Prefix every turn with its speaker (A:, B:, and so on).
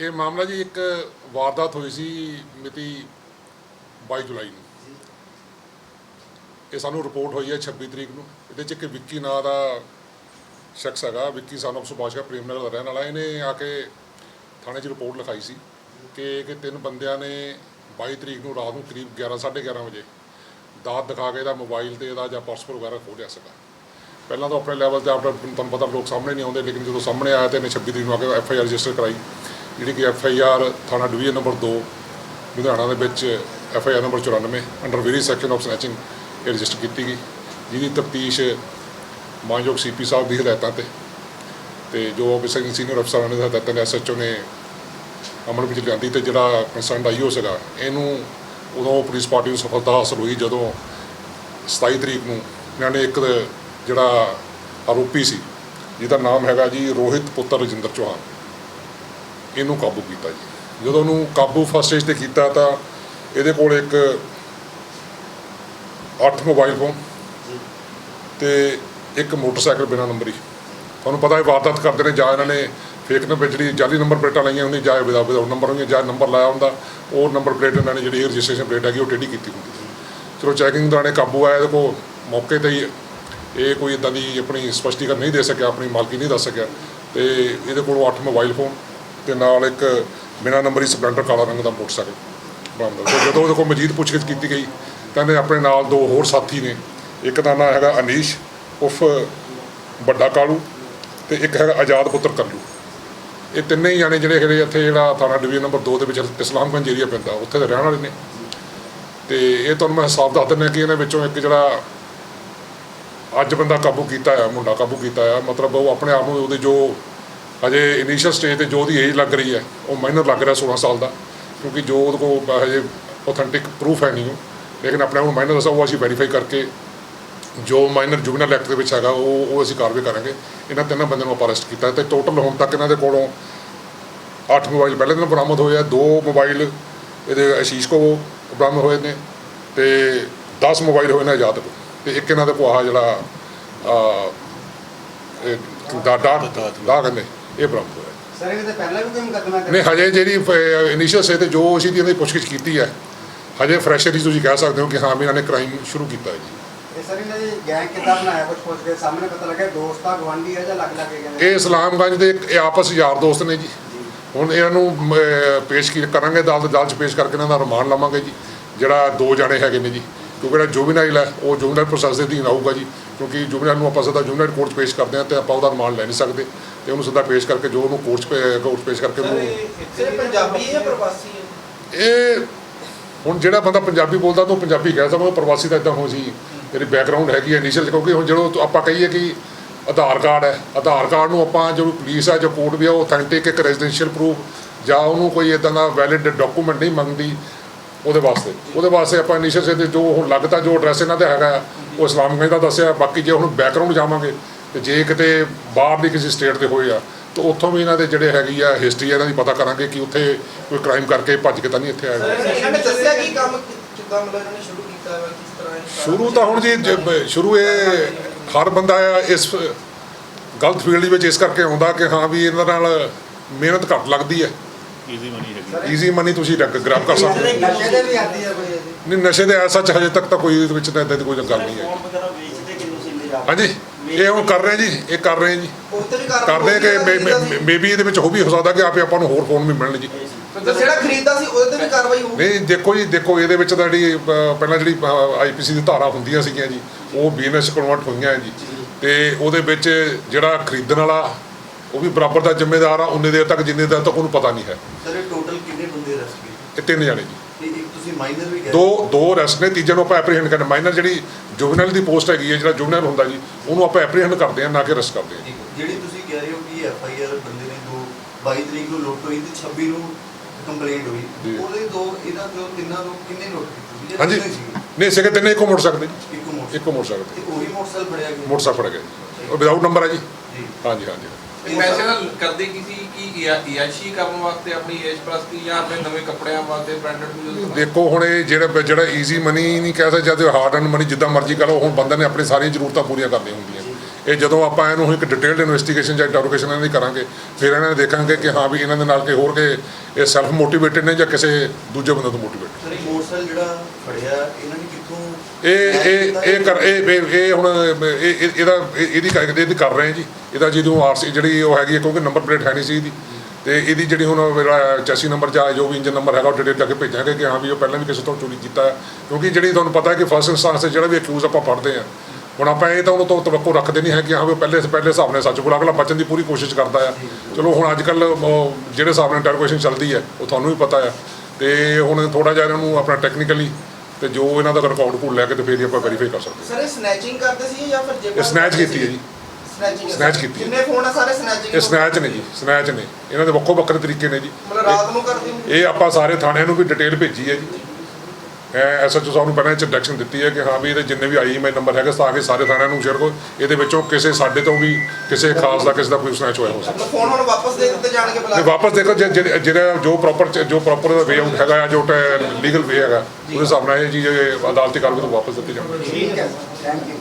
A: ਇਹ ਮਾਮਲਾ ਜੀ ਇੱਕ ਵਾਰਦਾਤ ਹੋਈ ਸੀ ਮਿਤੀ 22 ਜੁਲਾਈ ਨੂੰ। ਇਹ ਸਾਨੂੰ ਰਿਪੋਰਟ ਹੋਈ ਹੈ 26 ਤਰੀਕ ਨੂੰ। ਇਹਦੇ ਚ ਇੱਕ ਵਿੱਕੀ ਨਾਂ ਦਾ ਸ਼ਖਸ ਹੈਗਾ, ਵਿੱਕੀ ਸਾਨੂੰ ਸੁਭਾਸ਼ ਦਾ ਪ੍ਰੇਮ ਨਗਰ ਦਾ ਰਹਿਣ ਵਾਲਾ। ਇਹਨੇ ਆ ਕੇ ਥਾਣੇ 'ਚ ਰਿਪੋਰਟ ਲਿਖਾਈ ਸੀ ਕਿ ਕਿ ਤਿੰਨ ਬੰਦਿਆਂ ਨੇ 22 ਤਰੀਕ ਨੂੰ ਰਾਤ ਨੂੰ ਕਰੀਬ 11 11:30 ਵਜੇ ਦਾਤ ਦਿਖਾ ਕੇ ਇਹਦਾ ਮੋਬਾਈਲ ਤੇ ਇਹਦਾ ਜਾਂ ਪਰਸ ਵਗੈਰਾ ਖੋਹ ਲਿਆ ਸੀਗਾ। ਪਹਿਲਾਂ ਤਾਂ ਆਪਣੇ ਲੈਵਲ ਤੇ ਆਪਣਾ ਤੁਹਾਨੂੰ ਪਤਾ ਲੋਕ ਸਾਹਮਣੇ ਨਹੀਂ ਆਉਂਦੇ, ਲੇਕਿਨ ਜਦੋਂ ਸਾਹਮਣੇ ਆਇਆ ਤੇ ਇਹਨੇ 26 ਤਰੀਕ ਨੂੰ ਆ ਕੇ ਐਫ ਆਈ ਆਰ ਰਜਿਸਟਰ ਕਰਾਈ। ਜਿਹੜੀ ਕਿ ਐਫ ਆਈ ਆਰ ਥਾਣਾ ਡਿਵੀਜ਼ਨ ਨੰਬਰ 2 ਲੁਧਿਆਣਾ ਦੇ ਵਿੱਚ F I R number 94 under very section of snatching ਇਹ ਰਜਿਸਟਰ ਕੀਤੀ ਗਈ, ਜਿਹਦੀ ਤਫਤੀਸ਼ ਮਾਨਯੋਗ ਸੀਪੀ ਸਾਹਿਬ ਦੀ ਹਦਾਇਤਾਂ ਤੇ ਤੇ ਜੋ ਆਫਿਸਰ ਸੀਨੀਅਰ ਅਫਸਰਾਂ ਨੇ ਹਦਾਇਤਾਂ ਨੇ ਐਸਐਚਓ ਨੇ ਅਮਲ ਵਿੱਚ ਲਿਆਂਦੀ ਤੇ ਜਿਹੜਾ ਕੰਸਰਨਡ ਆਈਓ ਸੀਗਾ ਇਹਨੂੰ ਉਦੋਂ ਪੁਲਿਸ ਪਾਰਟੀ ਨੂੰ ਸਫਲਤਾ ਹਾਸਲ ਹੋਈ ਜਦੋਂ 27 ਤਰੀਕ ਨੂੰ ਇਹਨਾਂ ਨੇ ਇੱਕ ਜਿਹੜਾ ਆਰੋਪੀ ਸੀ, ਜਿਹਦਾ ਨਾਮ ਹੈਗਾ ਜੀ ਰੋਹਿਤ ਪੁੱਤਰ ਰਜਿੰਦਰ ਚੌਹਾਨ। ਇਹਨੂੰ ਕਾਬੂ ਕੀਤਾ ਜੀ। ਜਦੋਂ ਉਹਨੂੰ ਕਾਬੂ ਫਸਟ ਸਟੇਜ ਤੇ ਕੀਤਾ ਤਾਂ ਇਹਦੇ ਕੋਲ ਇੱਕ 8 ਮੋਬਾਈਲ ਫੋਨ ਤੇ ਇੱਕ ਮੋਟਰਸਾਈਕਲ ਬਿਨਾਂ ਨੰਬਰੀ ਤੁਹਾਨੂੰ ਪਤਾ ਹੈ ਵਾਰਦਾਤ ਕਰਦੇ ਨੇ ਜਾਂ ਇਹਨਾਂ ਨੇ ਫੇਕ ਨੰਬਰ ਜਿਹੜੀ ਜਾਲੀ ਨੰਬਰ ਪਲੇਟਾਂ ਲਾਈਆਂ ਹੁੰਦੀਆਂ ਜਾਂ ਵਿਦਾ ਵਿਦਾ ਨੰਬਰ ਹੋਈਆਂ ਜਾਂ ਨੰਬਰ ਲਾਇਆ ਹੁੰਦਾ ਉਹ ਨੰਬਰ ਪਲੇਟ ਇਹਨਾਂ ਨੇ ਜਿਹੜੀ ਰਜਿਸਟ੍ਰੇਸ਼ਨ ਪਲੇਟ ਹੈਗੀ ਉਹ ਟੇਢੀ ਕੀਤੀ ਹੁੰਦੀ ਸੀ। ਚਲੋ ਚੈਕਿੰਗ ਦੌਰਾਨੇ ਕਾਬੂ ਆਇਆ ਕੋਲ ਮੌਕੇ ਤੇ ਹੀ ਇਹ ਕੋਈ ਇਦਾਂ ਦੀ ਆਪਣੀ ਸਪਸ਼ਟੀਕਰਨ ਨਹੀਂ ਦੇ ਸਕਿਆ ਆਪਣੀ ਮਾਲਕੀ ਨਹੀਂ ਦੱਸ ਸਕਿਆ। ਤੇ ਇਹਦੇ ਕੋਲੋਂ 8 ਮੋਬਾਈਲ ਫੋਨ ਤੇ ਨਾਲ ਇੱਕ ਬਿਨਾਂ ਨੰਬਰੀ ਸਪਲੈਂਡਰ ਕਾਲਾ ਰੰਗ ਦਾ ਮੋਟਰਸਾਈਕਲ ਬਰਾਮਦ ਹੋਇਆ। ਜਦੋਂ ਉਹਦੇ ਕੋਲ ਮਜੀਦ ਪੁੱਛਗਿੱਛ ਕੀਤੀ ਗਈ, ਤਾਂ ਇਹਨੇ ਆਪਣੇ ਨਾਲ ਦੋ ਹੋਰ ਸਾਥੀ ਨੇ। ਇੱਕ ਦਾ ਨਾਮ ਹੈਗਾ ਅਨੀਸ਼, ਉਫ, ਵੱਡਾ ਕਾਲੂ, ਤੇ ਇੱਕ ਹੈਗਾ ਆਜ਼ਾਦ ਪੁੱਤਰ ਕੱਲੂ। ਇਹ ਤਿੰਨੇ ਹੀ ਜਾਣੇ ਜਿਹੜੇ ਹੈਗੇ ਇੱਥੇ ਜਿਹੜਾ ਥਾਣਾ ਡਿਵੀਜ਼ਨ ਨੰਬਰ 2 ਦੇ ਵਿੱਚ ਇਸਲਾਮਗੰਜ ਏਰੀਆ ਪੈਂਦਾ, ਉੱਥੇ ਦੇ ਰਹਿਣ ਵਾਲੇ ਨੇ। ਤੇ ਇਹ ਤੁਹਾਨੂੰ ਮੈਂ ਹਿਸਾਬ ਦੱਸ ਦਿੰਦਾ ਕਿ ਇਹਨਾਂ ਵਿੱਚੋਂ ਇੱਕ ਜਿਹੜਾ ਅੱਜ ਬੰਦਾ ਕਾਬੂ ਕੀਤਾ ਆ, ਮੁੰਡਾ ਕਾਬੂ ਕੀਤਾ ਆ, ਮਤਲਬ ਉਹ ਆਪਣੇ ਆਪ ਨੂੰ ਉਹਦੇ ਜੋ ਹਜੇ ਇਨੀਸ਼ੀਅਲ ਸਟੇਜ ਤੇ ਜੋ ਉਹਦੀ ਏਜ ਲੱਗ ਰਹੀ ਹੈ, ਉਹ ਮਾਈਨਰ ਲੱਗ ਰਿਹਾ 16 ਸਾਲ ਦਾ, ਕਿਉਂਕਿ ਜੋ ਉਹਦੇ ਕੋਲ ਹਜੇ ਆਥੈਂਟਿਕ ਪ੍ਰੂਫ ਹੈ ਨਹੀਂ ਉਹ। ਲੇਕਿਨ ਆਪਣੇ ਆਪ ਨੂੰ ਮਾਈਨਰ ਦੱਸਿਆ ਉਹ ਅਸੀਂ ਵੈਰੀਫਾਈ ਕਰਕੇ ਜੋ ਮਾਈਨਰ ਜੁਗਨਲ ਐਕਟ ਦੇ ਵਿੱਚ ਹੈਗਾ, ਉਹ ਉਹ ਅਸੀਂ ਕਾਰਵਾਈ ਕਰਾਂਗੇ। ਇਹਨਾਂ ਤਿੰਨਾਂ ਬੰਦਿਆਂ ਨੂੰ ਆਪਾਂ ਅਰੈਸਟ ਕੀਤਾ ਤੇ ਟੋਟਲ ਹੁਣ ਤੱਕ ਇਹਨਾਂ ਦੇ ਕੋਲੋਂ 8 ਮੋਬਾਈਲ ਪਹਿਲੇ ਦਿਨ ਬਰਾਮਦ ਹੋਏ ਆ, ਦੋ ਮੋਬਾਈਲ ਇਹਦੇ ਆਸ਼ੀਸ਼ ਕੋ ਬਰਾਮਦ ਹੋਏ ਨੇ, ਤੇ 10 ਮੋਬਾਈਲ ਹੋਏ ਨੇ ਆਜ਼ਾਦ ਕੋਲ ਤੇ ਇੱਕ ਇਹਨਾਂ ਦੇ ਕੋਲ ਆਹ ਜਿਹੜਾ ਆ ਇਹ ਦਾ ਦਾ ਦਾ ਕਹਿੰਦੇ। ਇਹ ਬਰਾਮਦ ਹੋਇਆ
B: ਸਰ ਇਹਦੇ ਪਹਿਲਾਂ ਵੀ ਕੋਈ ਮੁਕੱਦਮਾ
A: ਨਹੀਂ ਹਜੇ ਜਿਹੜੀ ਇਨੀਸ਼ੀਅਲ ਸੇ ਤੇ ਜੋ ਅਸੀਂ ਦੀ ਪੁੱਛਗਿੱਛ ਕੀਤੀ ਹੈ ਹਜੇ ਫਰੈਸ਼ਰ ਹੀ ਤੁਸੀਂ ਕਹਿ ਸਕਦੇ ਹੋ ਕਿ ਹਾਂ ਵੀ ਇਹਨਾਂ ਨੇ ਕ੍ਰਾਈਮ ਸ਼ੁਰੂ ਕੀਤਾ ਹੈ ਜੀ।
B: ਇਹ ਸਰ ਇਹਨਾਂ ਦੀ ਗੈਂਗ ਕਿੱਦਾਂ ਬਣਾਇਆ? ਕੁਝ ਪੁੱਛ ਕੇ ਸਾਹਮਣੇ ਪਤਾ ਲੱਗਿਆ ਦੋਸਤ ਗਵਾਂਢੀ ਹੈ ਜਾਂ ਲੱਗ ਲੱਗ
A: ਇਹ ਇਸਲਾਮਗੰਜ ਦੇ ਇੱਕ- ਇਹ ਆਪਸ ਯਾਰ ਦੋਸਤ ਨੇ ਜੀ। ਹੁਣ ਇਹਨਾਂ ਨੂੰ ਪੇਸ਼ ਕਰਾਂਗੇ ਅਦਾਲਤ ਅਦਾਲਤ 'ਚ ਪੇਸ਼ ਕਰਕੇ ਇਹਨਾਂ ਦਾ ਰਿਮਾਂਡ ਲਵਾਂਗੇ ਜੀ ਜਿਹੜਾ ਦੋ ਜਾਣੇ ਹੈਗੇ ਨੇ ਜੀ। ਕਿਉਂਕਿ ਜਿਹੜਾ ਜੁਵਨਾਈਲ ਹੈ ਉਹ ਜੁਵਨਾਈਲ ਪ੍ਰੋਸੈਸ ਦੇ ਅਧੀਨ ਆਊਗਾ ਜੀ। ਕਿਉਂਕਿ ਜੁਵਨਾਈਲ ਨੂੰ ਆਪਾਂ ਸਿੱਧਾ ਜੁਵਨਾਈਲ ਕੋਰਟ ਪੇਸ਼ ਕਰਦੇ ਹਾਂ ਤੇ ਆਪਾਂ ਉਹਦਾ ਰਿਮਾਂਡ ਲੈ ਨਹੀਂ ਸਕਦੇ ਤੇ ਉਹਨੂੰ ਸਿੱਧਾ ਪੇਸ਼ ਕਰਕੇ ਜੋ ਉਹਨੂੰ ਕੋਰਟ ਕੋਰਟ ਪੇਸ਼ ਕਰਕੇ ਉਹਨੂੰ
C: ਪੰਜਾਬੀ ਹੈ ਪ੍ਰਵਾਸੀ ਹੈ?
A: ਇਹ ਹੁਣ ਜਿਹੜਾ ਬੰਦਾ ਪੰਜਾਬੀ ਬੋਲਦਾ ਤਾਂ ਉਹ ਪੰਜਾਬੀ ਕਹਿ ਸਕਦਾ ਉਹ ਪ੍ਰਵਾਸੀ ਤਾਂ ਇਦਾਂ ਹੋ ਜੀ। ਜਿਹੜੀ ਬੈਕਗ੍ਰਾਉਂਡ ਹੈਗੀ ਹੈ ਇਨੀਸ਼ੀਅਲ ਕਿਉਂਕਿ ਹੁਣ ਜਦੋਂ ਆਪਾਂ ਕਹੀਏ ਕਿ ਆਧਾਰ ਕਾਰਡ ਹੈ ਆਧਾਰ ਕਾਰਡ ਨੂੰ ਆਪਾਂ ਜੋ ਪੁਲਿਸ ਹੈ ਜੋ ਕੋਰਟ ਵੀ ਆ ਉਹ ਅਥੈਂਟਿਕ ਇੱਕ ਰੈਜ਼ੀਡੈਂਸ਼ੀਅਲ ਪ੍ਰੂਫ ਜਾਂ ਉਹਨੂੰ ਕੋਈ ਇਦਾਂ ਦਾ ਵੈਲਿਡ ਡਾਕੂਮੈਂਟ ਨਹੀਂ ਮੰਗਦੀ ਉਹਦੇ ਵਾਸਤੇ ਉਹਦੇ ਵਾਸਤੇ ਆਪਾਂ ਇਨੀਸ਼ੀਅਲ ਸੇ ਤੇ ਜੋ ਹੁਣ ਲੱਗਦਾ ਜੋ ਐਡਰੈਸ ਇਹਨਾਂ ਦਾ ਹੈਗਾ ਉਹ ਇਸਲਾਮਗੰਜ ਦਾ ਦੱਸਿਆ ਬਾਕੀ ਜੇ ਹੁਣ ਬੈਕਗ੍ਰਾਉਂਡ ਜਾਵਾਂਗੇ ਤੇ ਜੇ ਕਿਤੇ ਬਾਹਰ ਦੀ ਕਿਸੇ ਸਟੇਟ ਦੇ ਹੋਏ ਆ ਤਾਂ ਉੱਥੋਂ ਵੀ ਇਹਨਾਂ ਦੇ ਜਿਹੜੇ ਹੈਗੀ ਆ ਹਿਸਟਰੀ ਇਹਨਾਂ ਦੀ ਪਤਾ ਕਰਾਂਗੇ ਕਿ ਉੱਥੇ ਕੋਈ ਕ੍ਰਾਈਮ ਕਰਕੇ ਭੱਜ ਕੇ ਤਾਂ ਨਹੀਂ ਇੱਥੇ ਆਏ ਹੋਏ।
C: ਇਹਨਾਂ ਨੇ ਦੱਸਿਆ ਕਿ ਕੰਮ ਕਿੱਦਾਂ ਮਤਲਬ ਇਹਨਾਂ ਨੇ ਸ਼ੁਰੂ ਕੀਤਾ ਹੈ ਕਿਸ ਤਰ੍ਹਾਂ ਸਾਰਾ
A: ਤਾਂ ਹੁਣ ਜੀ ਜ- ਸ਼ੁਰੂ ਇਹ ਹਰ ਬੰਦਾ ਆ ਇਸ ਗਲਤ ਫੀਲਡ ਵਿੱਚ ਇਸ ਕਰਕੇ ਆਉਂਦਾ ਕਿ ਹਾਂ ਵੀ ਇਹਨਾਂ ਨਾਲ ਮਿਹਨਤ ਘੱਟ ਲੱਗਦੀ ਹੈ
D: ਈਜ਼ੀ ਮਨੀ ਹੈਗੀ।
A: ਈਜ਼ੀ ਮਨੀ ਤੁਸੀਂ ਗ੍ਰੈਬ ਕਰ ਸਕਦੇ ਹੋ।
B: ਨਸ਼ੇ ਦੇ ਵੀ ਆਦੀ ਹੈ ਕੋਈ।
A: ਨਹੀਂ ਨਸ਼ੇ ਦੇ ਐਸਾ ਚ ਹਜੇ ਤੱਕ ਤਾਂ ਕੋਈ ਇਹਦੇ ਵਿੱਚ ਤਾਂ ਇਦਾਂ ਦੀ ਕੋਈ ਗੱਲ ਨਹੀਂ ਹੈ
E: ਫੋਨ ਵਗੈਰਾ ਵੇਚਦੇ ਕਿੰਨੂੰ ਸੀ ਲੈ ਜਾ
A: ਹਾਂਜੀ ਇਹ ਹੁਣ ਕਰ ਰਹੇ ਜੀ। ਇਹ ਕਰ ਰਹੇ ਜੀ ਕਰਦੇ ਕਿ। ਮੇਬੀ ਇਹਦੇ ਵਿੱਚ ਉਹ ਵੀ ਹੋ ਸਕਦਾ ਕਿ ਆਪੇ ਆਪਾਂ ਨੂੰ ਹੋਰ ਫੋਨ ਵੀ ਮਿਲਣ ਜੀ।
C: ਤੇ ਜਿਹੜਾ ਖਰੀਦਦਾ ਸੀ ਉਹਦੇ ਤੇ ਵੀ ਕਾਰਵਾਈ ਹੋਊਗੀ।
A: ਨਹੀਂ ਦੇਖੋ ਜੀ ਦੇਖੋ ਇਹਦੇ ਵਿੱਚ ਤਾਂ ਜਿਹੜੀ ਪਹਿਲਾਂ ਜਿਹੜੀ ਆਈਪੀਸੀ ਦੀ ਧਾਰਾ ਹੁੰਦੀਆਂ ਸੀਗੀਆਂ ਜੀ ਉਹ ਬੀਐਨਐਸ ਕਨਵਰਟ ਹੋਈਆਂ ਹੈ ਜੀ। ਤੇ ਉਹਦੇ ਵਿੱਚ ਜਿਹੜਾ ਖਰੀਦਣ ਵਾਲਾ ਉਹ ਵੀ ਬਰਾਬਰ ਦਾ ਜ਼ਿੰਮੇਦਾਰ ਆ ਉਨੇ ਦੇਰ ਤੱਕ ਜਿੰਨੇ ਦੇਰ ਤੱਕ ਉਹਨੂੰ ਪਤਾ ਨਹੀਂ ਹੈ।
E: ਸਰ ਇਹ ਟੋਟਲ ਕਿੰਨੇ ਬੰਦੇ ਅਰੈਸਟ ਕੀਤੇ?
A: ਇਹ ਤਿੰਨ ਜਾਣੇ ਜੀ।
E: ਤੁਸੀਂ ਮਾਈਨਰ ਵੀ ਕਹਿ
A: ਦੋ ਦੋ ਅਰੈਸਟ ਨੇ ਤੀਜੇ ਨੂੰ ਆਪਾਂ ਐਪਰੀਹੈਂਡ ਕਰਨਾ ਮਾਈਨਰ ਜਿਹੜੀ ਜੁਵਨਲ ਦੀ ਪੋਸਟ ਹੈਗੀ ਹੈ ਜਿਹੜਾ ਜੁਵਨਲ ਹੁੰਦਾ ਜੀ ਉਹਨੂੰ ਆਪਾਂ ਐਪਰੀਹੈਂਡ ਕਰਦੇ ਹਾਂ ਨਾ ਕਿ ਅਰੈਸਟ ਕਰਦੇ ਹਾਂ।
E: ਜਿਹੜੀ ਤੁਸੀਂ ਕਹਿ ਰਹੇ ਹੋ ਕਿ ਐਫ ਆਈ ਆਰ ਬੰਦੇ ਨੇ ਦੋ 22 ਤਰੀਕ ਨੂੰ ਲੁੱਟ ਹੋਈ ਤੇ 26 ਨੂੰ ਕੰਪਲੇਂਟ। ਹੋਈ ਉਹਦੇ ਦੋ ਇਹਨਾਂ ਜੋ ਤਿੰਨਾਂ ਨੂੰ ਕਿੰਨੇ ਲੁੱਟ ਕੀਤੀ
A: ਹਾਂਜੀ? ਨਹੀਂ ਸਿਕੇ ਤਿੰਨੇ ਇੱਕੋ ਮੋਟਰਸਾਈਕਲ ਜੀ।
E: ਇੱਕੋ ਮੋਟਰ
A: ਇੱਕੋ ਮੋਟਰਸਾਈਕਲ।
E: ਮੋਟਰਸਾਈਕਲ ਫੜਿਆ ਗਿਆ।
A: ਮੋਟਰਸਾਈਕਲ ਫੜ ਗਿਆ ਉਹ ਵਿਦਆਊਟ ਨੰਬਰ ਹੈ ਜੀ। ਹਾਂਜੀ ਹਾਂਜੀ।
F: ਵੈਸੇ ਨਾਲ ਕਰਦੇ ਕੀ ਸੀ ਕਿ ਇਆਸ਼ੀ ਕਰਨ ਵਾਸਤੇ ਆਪਣੀ ਏਜ ਪ੍ਰਸਤੀ ਜਾਂ ਆਪਣੇ ਨਵੇਂ ਕੱਪੜਿਆਂ ਵਾਸਤੇ ਬ੍ਰਾਂਡਡ
A: ਦੇਖੋ ਹੁਣ ਇਹ ਜਿਹੜਾ ਜਿਹੜਾ ਈਜ਼ੀ ਮਨੀ ਨਹੀਂ ਕਹਿ ਸਕਦੇ ਜਦ ਹਾਰਡ ਐਂਡ ਮਨੀ ਜਿੱਦਾਂ ਮਰਜ਼ੀ ਕਰੋ ਹੁਣ ਬੰਦੇ ਨੇ ਆਪਣੀ ਸਾਰੀਆਂ ਜ਼ਰੂਰਤਾਂ ਪੂਰੀਆਂ ਕਰਨੀਆਂ ਹੁੰਦੀਆਂ। ਇਹ ਜਦੋਂ ਆਪਾਂ ਇਹਨੂੰ ਇੱਕ ਡਿਟੇਲਡ ਇਨਵੈਸਟੀਗੇਸ਼ਨ ਜਾਂ ਇੰਟਰੋਗੇਸ਼ਨ ਇਹਨਾਂ ਦੀ ਕਰਾਂਗੇ ਫਿਰ ਇਹਨਾਂ ਨੇ ਦੇਖਾਂਗੇ ਕਿ ਹਾਂ ਵੀ ਇਹਨਾਂ ਦੇ ਨਾਲ ਕਿ ਹੋਰ ਕਿ ਇਹ ਸੈਲਫ ਮੋਟੀਵੇਟਡ ਨੇ ਜਾਂ ਕਿਸੇ ਦੂਜੇ ਬੰਦੇ ਤੋਂ ਮੋਟੀਵੇਟਡ
E: ਸਰ ਇਹ ਮੋਟਰਸਾਈਕਲ ਜਿਹੜਾ ਫੜਿਆ ਇਹਨਾਂ ਨੇ ਕਿੱਥੋਂ
A: ਇਹ ਇਹ ਇਹ ਕਰ ਇਹ ਇਹ- ਹੁਣ ਇਹ ਇਹ- ਇਹਦਾ ਇਹ- ਇਹਦੀ ਕਰ- ਇਹਦੀ ਕਰ ਰਹੇ ਜੀ। ਇਹਦਾ ਜਦੋਂ ਆਰਸੀ ਜਿਹੜੀ ਉਹ ਹੈਗੀ ਕਿਉਂਕਿ ਨੰਬਰ ਪਲੇਟ ਹੈ ਨਹੀਂ ਸੀ ਇਹਦੀ। ਤੇ ਇਹਦੀ ਜਿਹੜੀ ਹੁਣ ਮੇਰਾ ਚੈਸੀ ਨੰਬਰ ਜਾਂ ਜੋ ਵੀ ਇੰਜਨ ਨੰਬਰ ਹੈਗਾ ਉਹ ਡਿਟੇਲ ਜਾ ਕੇ ਭੇਜਾਂਗੇ ਕਿ ਹਾਂ ਵੀ ਉਹ ਪਹਿਲਾਂ ਵੀ ਕਿਸੇ ਤੋਂ ਚੋਰੀ ਕੀਤਾ ਕਿਉਂਕਿ ਜਿਹੜੀ ਤੁਹਾਨੂੰ ਪਤਾ ਹੈ ਕਿ ਫਸਟ ਇੰਸਟੈਂਸ ਤੇ ਜਿਹੜਾ ਵੀ ਅਕਿਊਜ਼ ਆਪਾਂ ਫੜਦੇ ਆ ਹੁਣ ਆਪਾਂ ਇਹ ਤਾਂ ਉਹਨੂੰ ਤੋਂ ਤਵੱਕੋ ਰੱਖਦੇ ਨਹੀਂ ਹੈ ਕਿ ਹਾਂ ਵੀ ਉਹ ਪਹਿਲੇ ਪਹਿਲੇ ਹਿਸਾਬ ਨਾਲ ਸੱਚ ਬੋਲਾ ਅਗਲਾ ਬਚਣ ਦੀ ਪੂਰੀ ਕੋਸ਼ਿਸ਼ ਕਰਦਾ ਆ। ਚਲੋ ਹੁਣ ਅੱਜ ਕੱਲ ਜਿਹੜੇ ਹਿਸਾਬ ਨਾਲ ਇੰਟਰੋਗੇਸ਼ਨ ਚੱਲਦੀ ਹੈ ਉਹ ਤੁਹਾਨੂੰ ਵੀ ਪਤਾ ਆ। ਤੇ ਹੁਣ ਥੋੜਾ ਜਿਹਾ ਇਹਨਾਂ ਨੂੰ ਆਪਣਾ ਟੈਕਨੀਕਲੀ ਤੇ ਜੋ ਇਹਨਾਂ ਦਾ ਰਿਕਾਰਡ ਕੋਲ ਲੈ ਕੇ ਤੇ ਫੇਰ ਹੀ ਆਪਾਂ ਵੈਰੀਫਾਈ ਕਰ ਸਕਦੇ
C: ਸਰ ਸਨੈਚਿੰਗ ਕਰਦੇ ਸੀ ਜਾਂ ਫਿਰ।
A: ਇਹ ਸਨੈਚ ਕੀਤੀ ਹੈ ਜੀ। Snatch ਕੀਤੀ।
C: ਕਿੰਨੇ ਫੋਨ ਆ ਸਾਰੇ ਸਨੈਚਿੰਗ
A: ਇਹ ਸਨੈਚ ਨੇ ਜੀ ਸਨੈਚ ਨੇ। ਇਹਨਾਂ ਦੇ ਵੱਖੋ ਵੱਖਰੇ ਤਰੀਕੇ ਨੇ ਜੀ।
C: ਮਤਲਬ ਰਾਤ ਨੂੰ ਕਰਦੇ
A: ਇਹ ਆਪਾਂ ਸਾਰੇ ਥਾਣਿਆਂ ਨੂੰ ਵੀ ਡਿਟੇਲ ਭੇਜੀ ਹੈ ਜੀ। ਐਸਐਚਓ ਸਾਹਿਬ ਨੂੰ ਪਹਿਲਾਂ ਇਹ 'ਚ ਡਾਇਰੈਕਸ਼ਨ ਦਿੱਤੀ ਹੈ ਕਿ ਹਾਂ ਵੀ ਇਹਦੇ ਜਿੰਨੇ ਵੀ ਆਈਐਮਆਈ ਨੰਬਰ ਹੈਗੇ ਤਾਂ ਕਿ ਸਾਰੇ ਥਾਣਿਆਂ ਨੂੰ ਸ਼ੇਅਰ ਕਰੋ। ਇਹਦੇ ਵਿੱਚੋਂ ਕਿਸੇ ਸਾਡੇ ਤੋਂ ਵੀ ਕਿਸੇ ਖਾਸ ਦਾ ਕਿਸੇ ਦਾ ਕੋਈ ਸਨੈਚ ਹੋਇਆ ਹੋ ਸਕਦਾ
C: ਫੋਨ ਹੁਣ ਵਾਪਸ ਦੇ ਦਿੱਤੇ ਜਾਣਗੇ ਬੁਲਾ
A: ਵਾਪਸ ਦੇਖੋ ਜਿਹੜੇ ਜੋ ਪ੍ਰੋਪਰ ਜੋ ਪ੍ਰੋਪਰ ਵੇ ਆਊਟ ਹੈਗਾ ਜੋ ਲੀਗਲ ਵੇ ਹੈਗਾ ਉਹਦੇ ਹਿਸਾਬ ਨਾਲ ਇਹ ਚੀਜ਼ ਅਦਾਲਤੀ ਕਾਰਵਾਈ ਤੋਂ ਵਾਪਸ ਦਿੱਤੀ ਜਾਊਗੀ।
B: ਠੀਕ ਹੈ ਥੈਂਕ ਯੂ